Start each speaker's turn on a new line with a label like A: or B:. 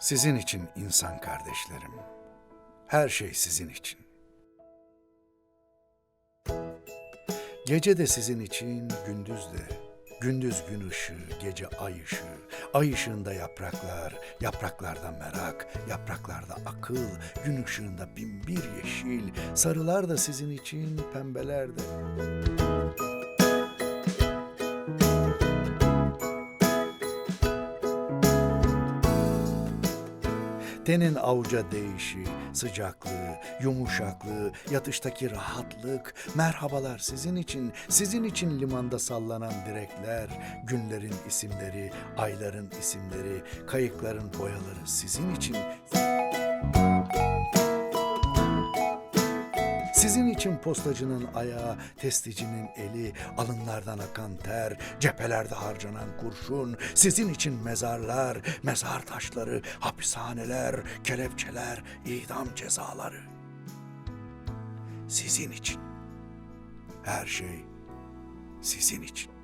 A: Sizin için insan kardeşlerim. Her şey sizin için. Gece de sizin için, gündüz de. Gündüz gün ışığı, gece ay ışığı. Ay ışığında yapraklar, yapraklarda merak, yapraklarda akıl, gün ışığında binbir yeşil. Sarılar da sizin için, pembeler de. Tenin avuca değişi, sıcaklığı, yumuşaklığı, yatıştaki rahatlık, merhabalar sizin için, sizin için limanda sallanan direkler, günlerin isimleri, ayların isimleri, kayıkların boyaları sizin için. Sizin için postacının ayağı, testicinin eli, alınlardan akan ter, cephelerde harcanan kurşun, sizin için mezarlar, mezar taşları, hapishaneler, kelepçeler, idam cezaları. Sizin için. Her şey sizin için.